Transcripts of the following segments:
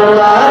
আমি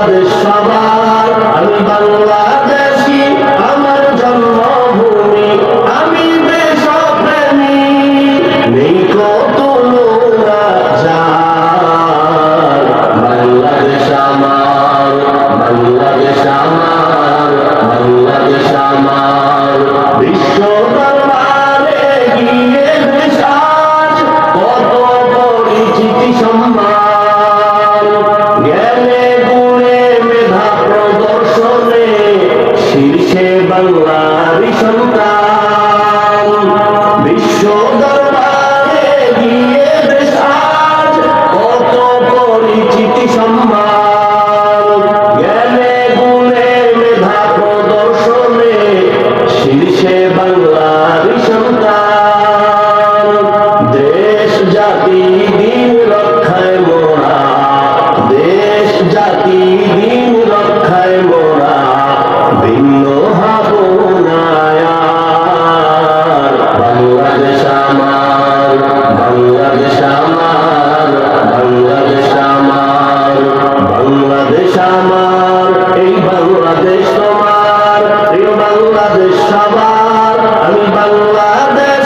বাংলাদেশ সবার বাংলাদেশ শীর্ষে বাংলার সন্তান। সবার প্রিয় বাংলাদেশ সবার আমি বাংলাদেশ